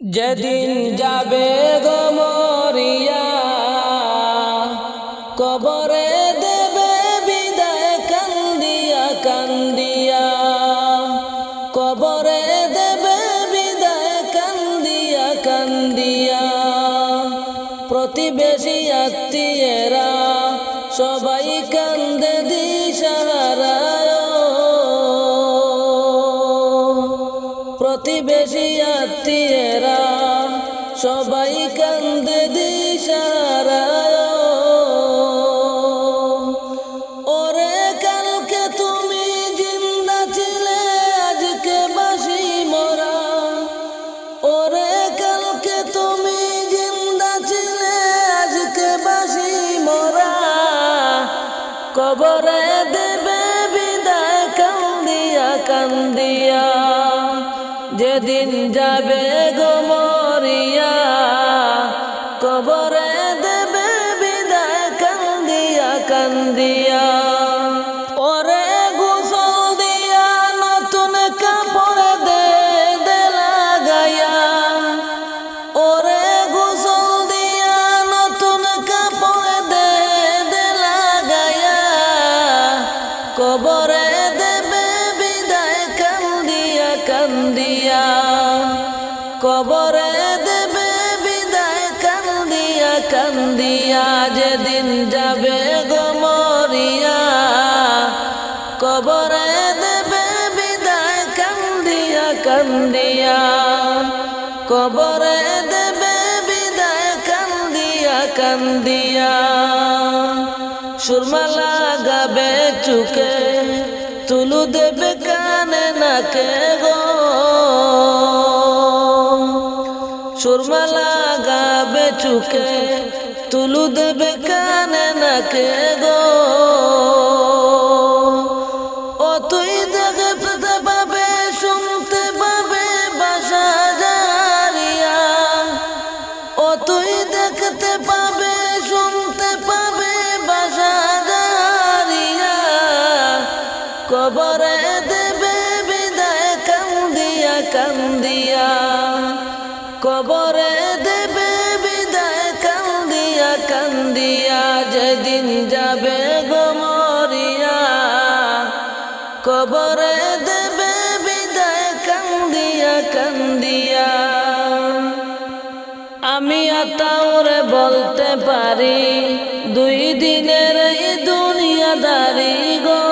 যেদিন যাবে গো মরিয়া কবরে সালাম দিয়া যেদিন যাবে গোমরিয়া কবরে দেবে বিদায় কান্দিয়া কান্দিয়া। কবরে দেবে বিদায় কান্দিয়া কান্দিয়া। সুরমালা গাবে চুকে, তুলু দেবে কানে নাকে গো। সুরমালা গাবে চুকে, তুলু দেবে কানে নাকে গো। আমি আতাউরে বলতে পারি দুই দিনের এই দুনিয়াদারি গো।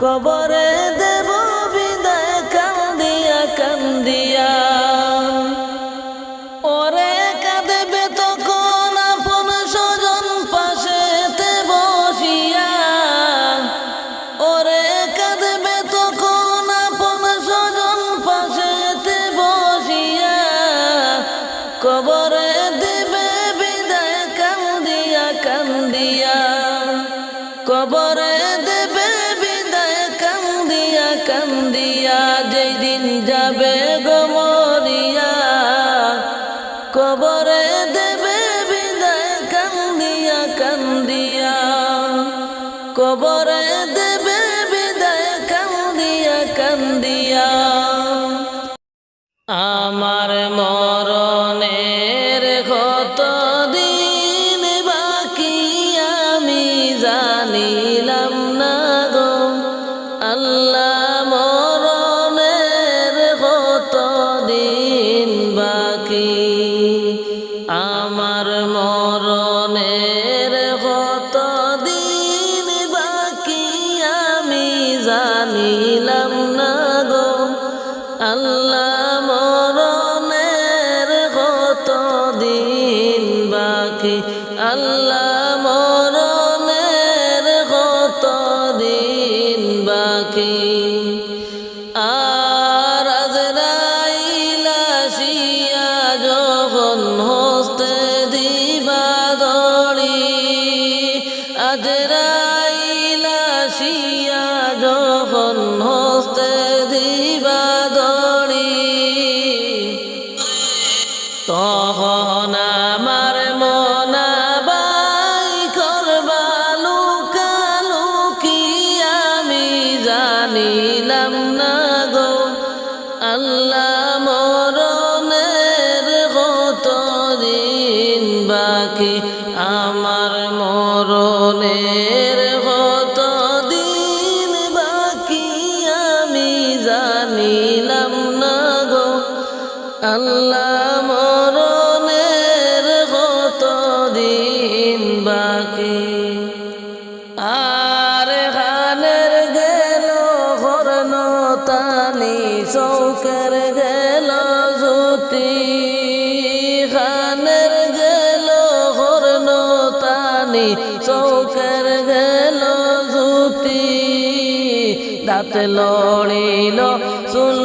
কবরে তখন আমার দাঁত লড়িল চুল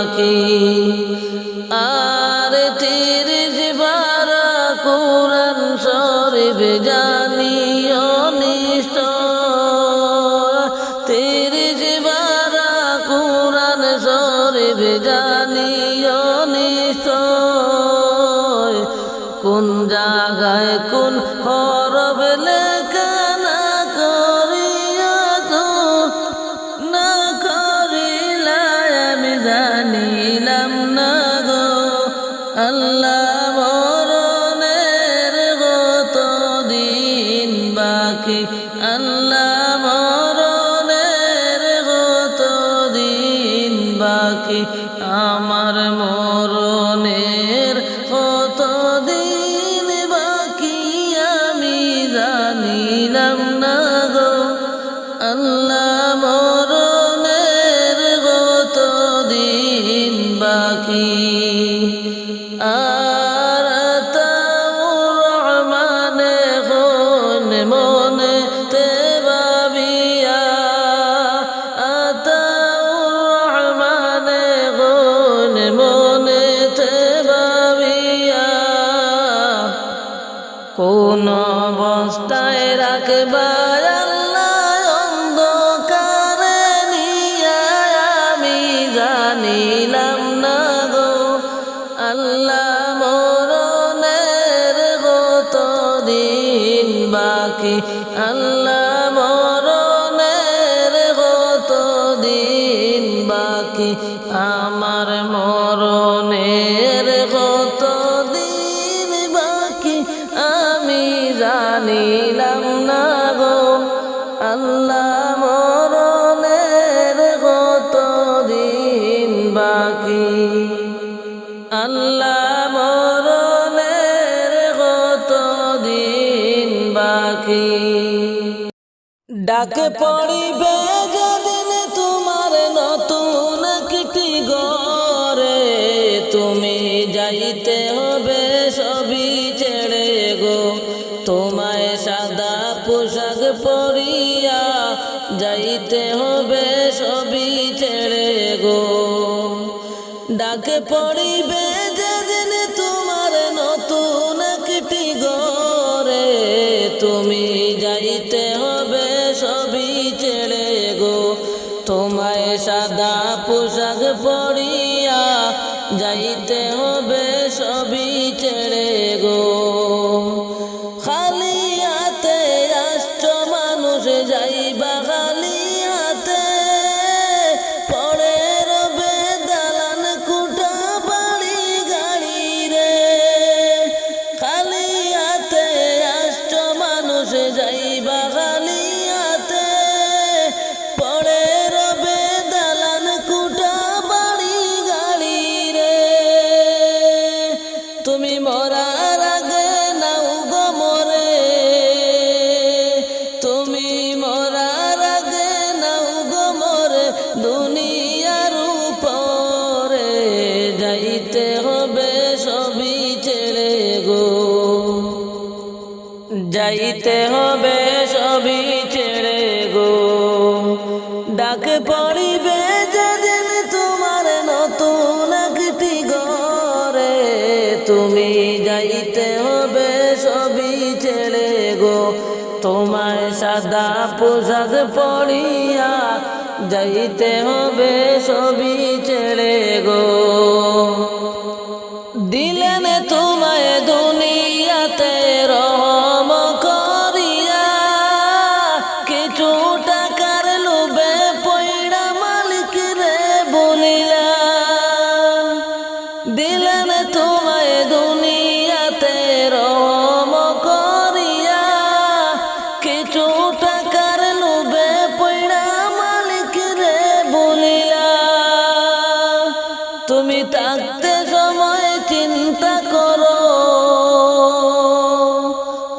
বাকি Allah. জানিলাম না গো, আল্লাহ মরণের গত দিন বাকি। আল্লাহ মরণের গত দিন বাকি। ডাকে পড়িবে যেদিন তোমার নতুন একটি গরে তুমি যাইতে হবে যাইতে হবে সবই ছেড়ে গো। ডাকে পড়িবে যেদিন তুমি যাইতে হবে সবই ছেড়ে গো। তোমায় সাদা পোশাক পরিয়া যাইতে হবে সবই ছেড়ে ডাক পড়িবে যেদিন তোমার নতুন একটি ঘরে তুমি যাইতে হবে সবই ছেড়ে গো। তোমায় সাদা পোশাক পড়িয়া যাইতে হবে সবই ছেড়ে গো।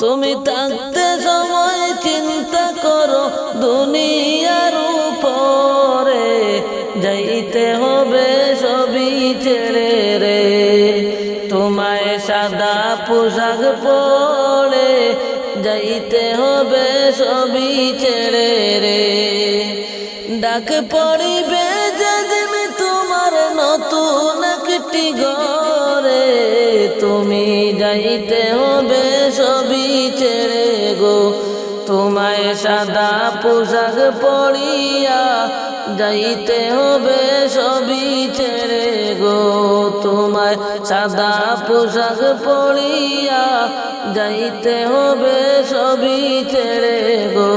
তুমি থাকতে সময় চিন্তা করো, দুনিয়ার উপরে যাইতে হবে সবই ছেড়ে রে। তোমায় সাদা পোশাক পরে যাইতে হবে সবই ছেড়ে রে। ডাক পড়িবে যেদিন তোমার নতুন একটি ঘরে তুমি যাইতে হবে সবই ছেড়ে গো। তোমায় সাদা পোশাক পরিয়া যাইতে হবে সবই ছেড়ে গো। তোমায় সাদা পোশাক পরিয়া যাইতে হবে সবই ছেড়ে গো।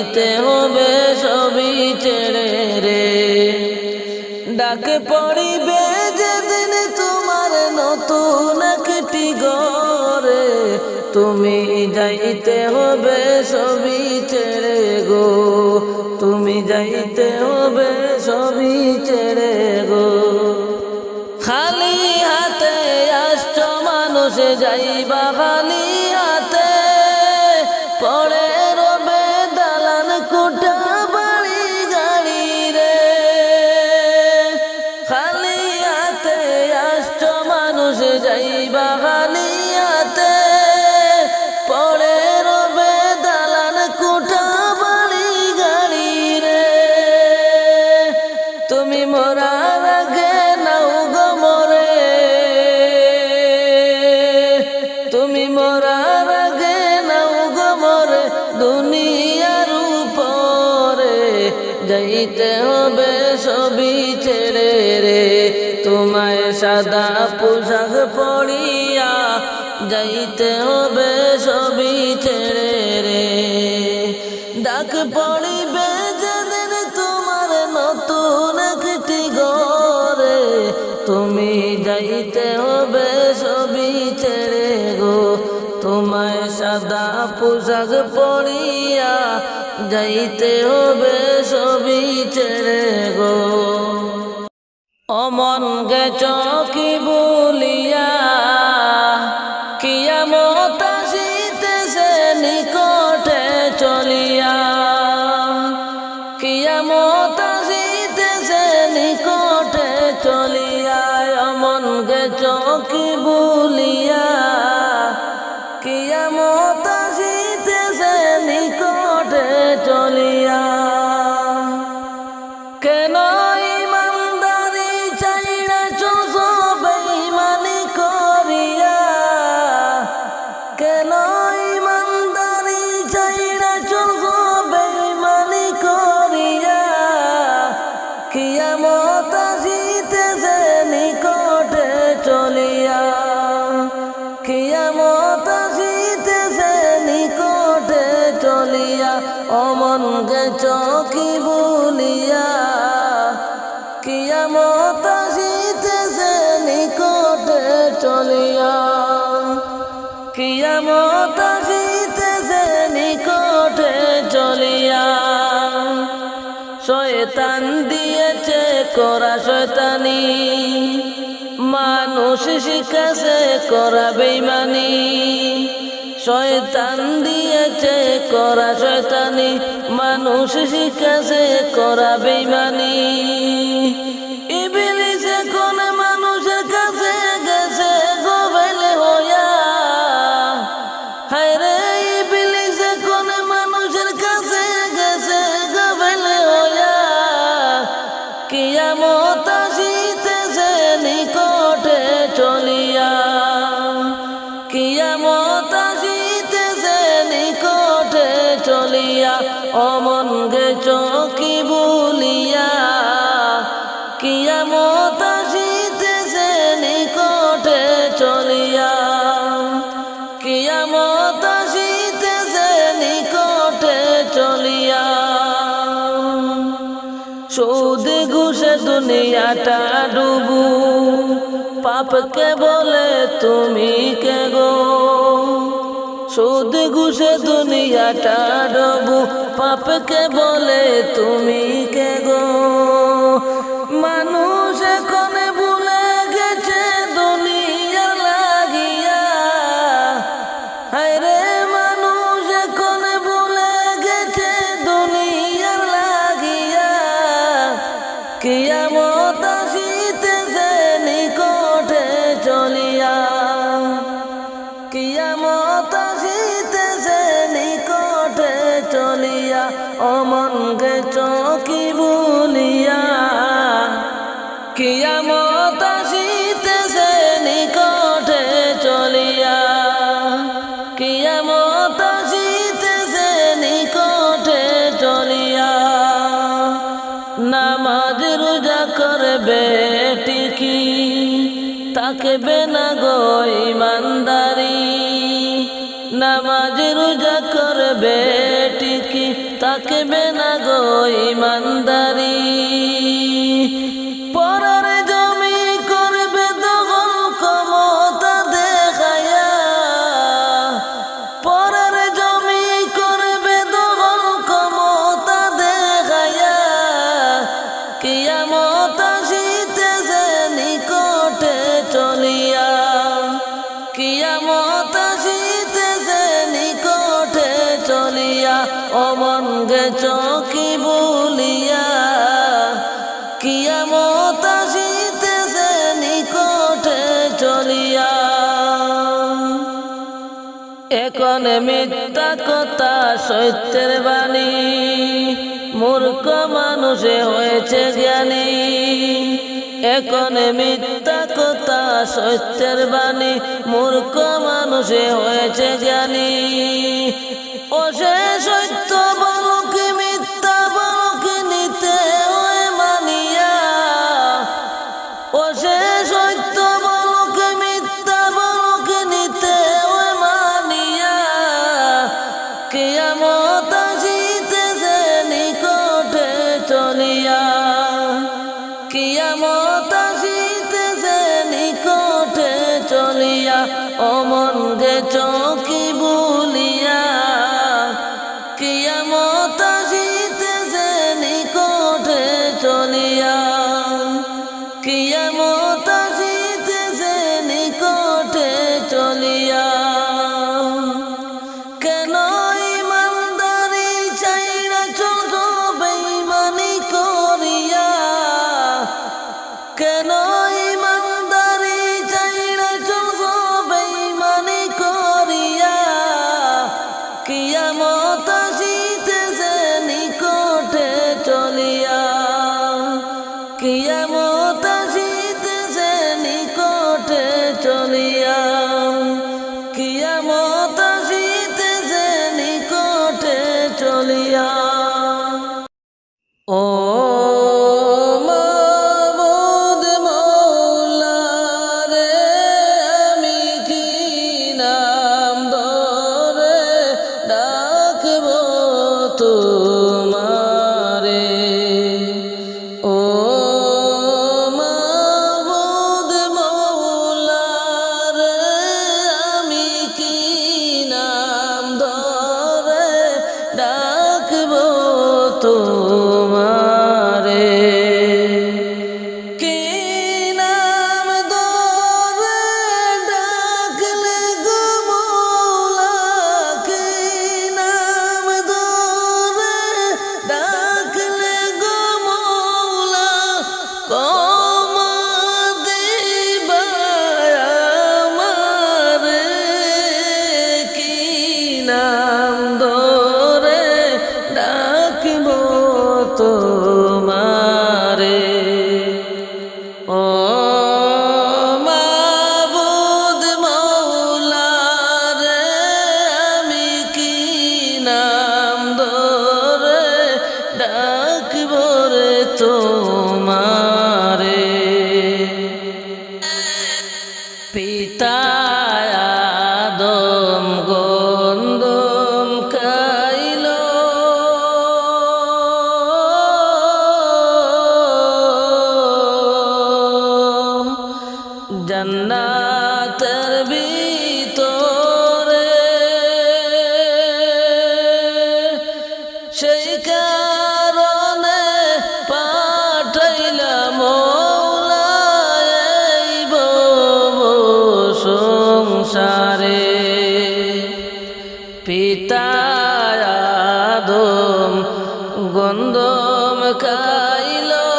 যাইতে হবে সবই ছেড়ে রে। ডাক পড়িবে যেদিন তোমার নতুন একটি গরে তুমি যাইতে হবে সবই ছেড়ে গো। তুমি যাইতে হবে সবই ছেড়ে গো। খালি হাতে আসছ মানুষ, যাইবা খালি যাইতে হবে সবই ছেড়ে রে। তোমায় সাদা পোশাক পরিয়া যাইতে হবে সবই ছেড়ে রে। ডাক পড়িবে যেদিন তোমার নতুন একটি গরে তুমি যাইতে হবে সবই ছেড়ে গো। তোমায় সাদা পোশাক পরিয়া যাইতে হবে সবই ছেড়ে গো। অমন গেছ করা শয়তানি। মানুষ শিখাছে করা বেমানি শয়তান দিয়েছে করা শয়তানি। মানুষ শিখাছে করা বেইমানি। সুদ ঘুষে দুনিয়াটা ডুবু। পাপকে বলে, তুমি কে গো? সুদ ঘুষে দুনিয়াটা ডুবু। পাপকে বলে, তুমি কে গো? মানুষ থাকবে না গো ইমানদারি। নামাজ রোজা করবে ঠিকই থাকবে না গো ইমানদারি। বলে মিথ্যা কথা, সত্যের বাণী। মূর্খ মানুষে হয়েছে জ্ঞানী। এখন মিথ্যা কথা, সত্যের বাণী। মূর্খ মানুষে হয়েছে জ্ঞানী। ও সে গম খাইলো।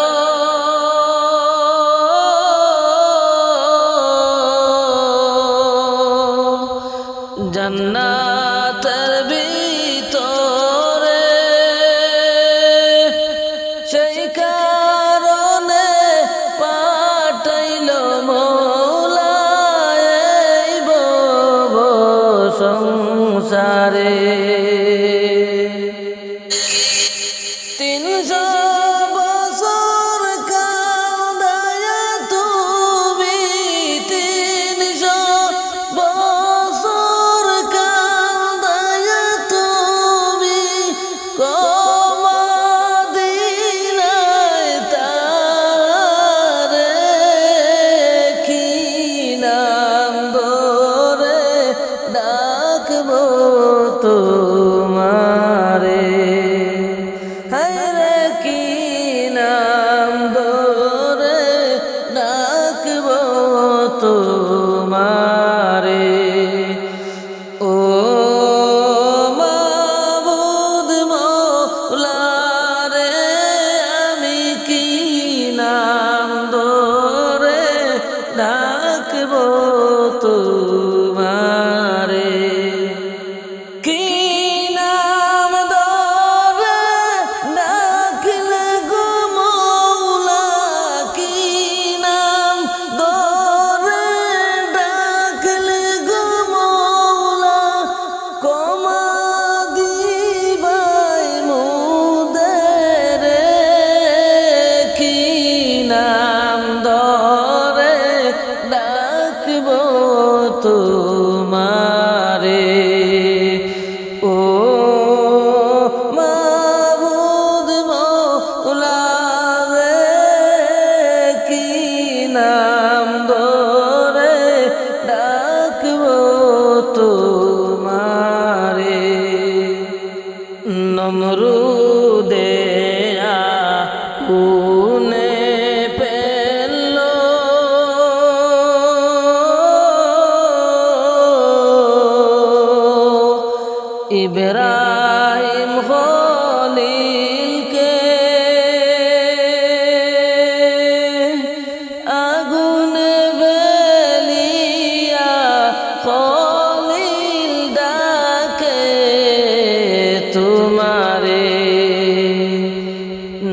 তো তো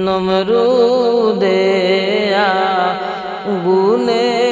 নমরুদে গুনে